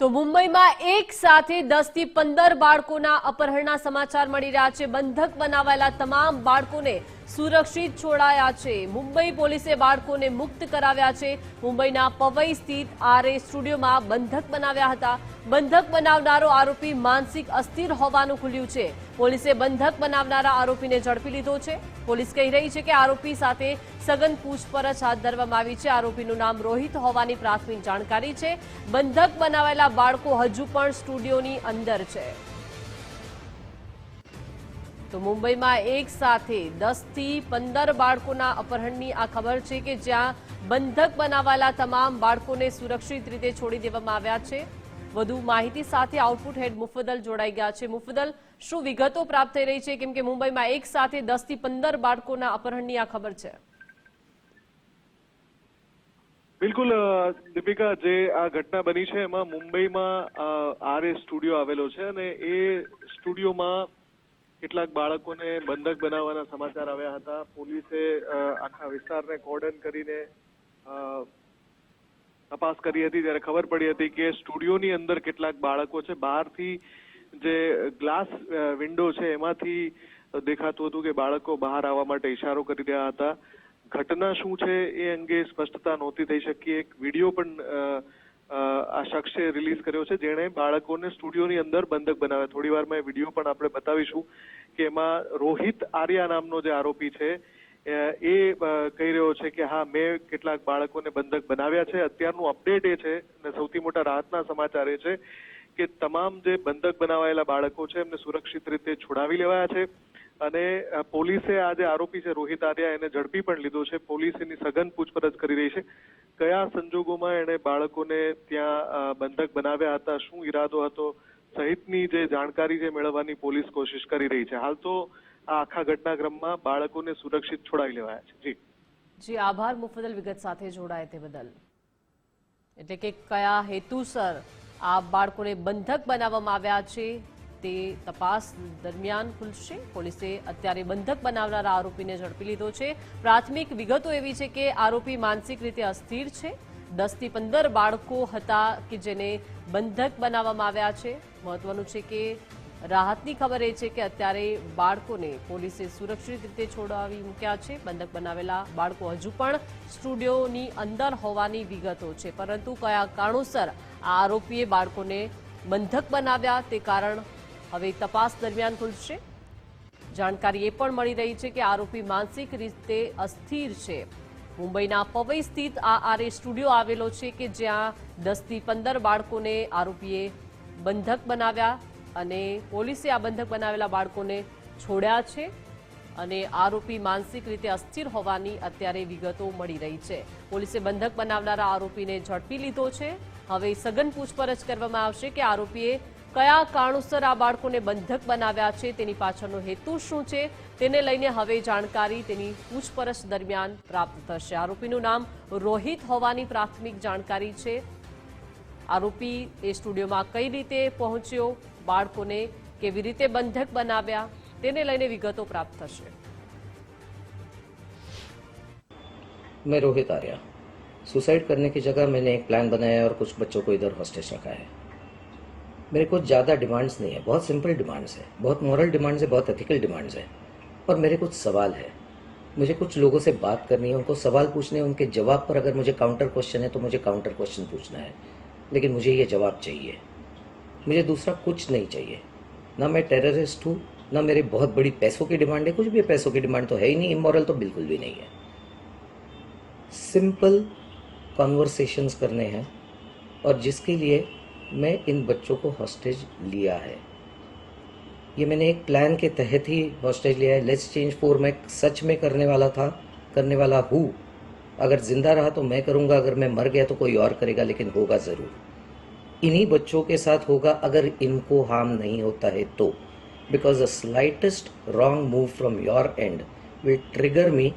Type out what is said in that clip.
તો મુંબઈમાં એક સાથે દસથી પંદર બાળકોના અપહરણના સમાચાર મળી રહ્યા છે. બંધક બનાવાયેલા તમામ બાળકોને સુરક્ષિત છોડાયા છે. મુંબઈ પોલીસે બાળકોને મુક્ત કરાવ્યા છે. મુંબઈના પવઈ સ્થિત આરએ સ્ટુડિયોમાં બંધક બનાવ્યા હતા. બંધક બનાવનારો આરોપી માનસિક અસ્થિર હોવાનું ખુલ્યું છે. પોલીસે બંધક બનાવનારા આરોપીને ઝડપી લીધો છે. પોલીસ કહી રહી છે કે આરોપી સાથે સઘન પૂછપરછ હાથ ધરવામાં આવી છે. આરોપીનું નામ રોહિત હોવાની પ્રાથમિક જાણકારી છે. બંધક બનાવેલા બાળકો હજુ પણ સ્ટુડિયોની અંદર છે. તો મુંબઈમાં એક સાથે દસથી પંદર બાળકોના અપહરણની આ ખબર છે કે જ્યાં બંધક બનાવાયેલા તમામ બાળકોને સુરક્ષિત રીતે છોડી દેવામાં આવ્યા છે. વધુ માહિતી સાથે આઉટપુટ હેડ મુફદલ જોડાઈ ગયા છે. મુફદલ શું વિગતો પ્રાપ્ત થઈ રહી છે? કેમ કે મુંબઈમાં એક સાથે દસથી પંદર બાળકોના અપહરણની આ ખબર છે. બિલકુલ દીપિકા, જે આ ઘટના બની છે, એમાં મુંબઈમાં આરએ સ્ટુડિયો આવેલો છે અને એ સ્ટુડિયોમાં કેટલાક બાળકોને બંધક બનાવવાના સમાચાર આવ્યા હતા. પોલીસે આખા વિસ્તારને કોર્ડન કરીને તપાસ કરી હતી. ત્યારે ખબર પડી હતી કે સ્ટુડિયોની અંદર કેટલાક બાળકો છે. બહારથી જે ગ્લાસ વિન્ડો છે, એમાંથી દેખાતું હતું કે બાળકો બહાર આવવા માટે ઇશારો કરી રહ્યા હતા. ઘટના શું છે એ અંગે સ્પષ્ટતા નહોતી થઈ શકી. એક વીડિયો પણ આ શખ્સે રિલીઝ કર્યો છે. જેણે બાળકોને સ્ટુડિયોની અંદર બંધક બનાવ્યા. થોડી વારમાં એ વીડિયો પણ આપણે બતાવીશું કે એમાં રોહિત આર્યા નામનો જે આરોપી છે એ કહી રહ્યો છે કે હા, મેં કેટલાક બાળકોને બંધક બનાવ્યા છે. અત્યારનું અપડેટ એ છે અને સૌથી મોટા રાહતના સમાચાર એ છે કે તમામ જે બંધક બનાવાયેલા બાળકો છે, એમને સુરક્ષિત રીતે છોડાવી લેવાયા છે. અને પોલીસે આ જે આરોપી છે રોહિત આર્યા, એને ઝડપી પણ લીધો છે. પોલીસ એની સઘન પૂછપરછ કરી રહી છે. કયા સંજોગોમાં એણે બાળકોને ત્યાં બંધક બનાવ્યા હતા? શું ઈરાદો હતો? સહિતની જે જાણકારી છે મેળવવાની પોલીસ કોશિશ કરી રહી છે. હાલ તો આ આખા ઘટનાક્રમમાં બાળકોને સુરક્ષિત છોડાવી લેવાયા છે. જી. જી, આભાર. મુફદલ વિગત સાથે જોડાય તે બદલ. એટલે કે કયા હેતુસર આ બાળકોને બંધક બનાવવામાં આવ્યા છે? તે તપાસ દરમિયાન ખુલશે. પોલીસે અત્યારે બંધક બનાવનારા આરોપીને ઝડપી લીધો છે. પ્રાથમિક વિગતો એવી છે કે આરોપી માનસિક રીતે અસ્થિર છે. દસથી પંદર બાળકો હતા કે જેને બંધક બનાવવામાં આવ્યા છે. મહત્વનું છે કે રાહતની ખબર એ છે કે અત્યારે બાળકોને પોલીસે સુરક્ષિત રીતે છોડાવી મૂક્યા છે. બંધક બનાવેલા બાળકો હજુ પણ સ્ટુડિયોની અંદર હોવાની વિગતો છે. પરંતુ કયા કારણોસર આ આરોપીએ બાળકોને બંધક બનાવ્યા તે કારણ હવે તપાસ દરમિયાન ખુલશે. જાણકારી એ પણ મળી રહી છે કે આરોપી માનસિક રીતે અસ્થિર છે. મુંબઈના પવઈ સ્થિત આ આરએ સ્ટુડિયો આવેલો છે કે જ્યાં દસથી પંદર બાળકોને આરોપીએ બંધક બનાવ્યા અને પોલીસે આ બંધક બનાવેલા બાળકોને છોડ્યા છે અને આરોપી માનસિક રીતે અસ્થિર હોવાની અત્યારે વિગતો મળી રહી છે. પોલીસે બંધક બનાવનારા આરોપીને ઝડપી લીધો છે. હવે સઘન પૂછપરછ કરવામાં આવશે કે આરોપીએ કયા કારણોસર આ બાળકોને બંધક બનાવ્યા છે તેની પાછળનો હેતુ શું છે તેને લઈને હવે જાણકારી તેની પૂછપરછ દરમિયાન પ્રાપ્ત થશે આરોપીનું નામ રોહિત હોવાની પ્રાથમિક જાણકારી છે આરોપી એ સ્ટુડિયોમાં કઈ રીતે પહોંચ્યો બાળકોને કેવી રીતે બંધક બનાવ્યા તેને લઈને વિગતો પ્રાપ્ત થશે मैं रोहित आर्या सुसाइड करने की जगह मैंने एक प्लान बनाया है और कुछ बच्चों को इधर हॉस्टेज रखा है मेरे को ज़्यादा डिमांड्स नहीं है। बहुत सिंपल डिमांड्स है। बहुत मॉरल डिमांड्स है, बहुत एथिकल डिमांड्स है। और मेरे कुछ सवाल है। मुझे कुछ लोगों से बात करनी है, उनको सवाल पूछने उनके जवाब पर अगर मुझे काउंटर क्वेश्चन है तो मुझे काउंटर क्वेश्चन पूछना है। लेकिन मुझे ये जवाब चाहिए। मुझे दूसरा कुछ नहीं चाहिए। ना मैं टेररिस्ट हूँ, ना मेरी बहुत बड़ी पैसों की डिमांड है। कुछ भी पैसों की डिमांड तो है ही नहीं इमोरल तो बिल्कुल भी नहीं है। सिंपल कॉन्वर्सेशंस करने हैं, और जिसके लिए मैं इन बच्चों को हॉस्टेज लिया है। ये मैंने एक प्लान के तहत ही हॉस्टेज लिया है। लेट्स चेंज फोर मैं सच में करने वाला था, करने वाला हूँ। अगर ज़िंदा रहा तो मैं करूँगा, अगर मैं मर गया तो कोई और करेगा, लेकिन होगा ज़रूर। इन्हीं बच्चों के साथ होगा, अगर इनको हार्म नहीं होता है तो। Because the slightest wrong move from your end will trigger me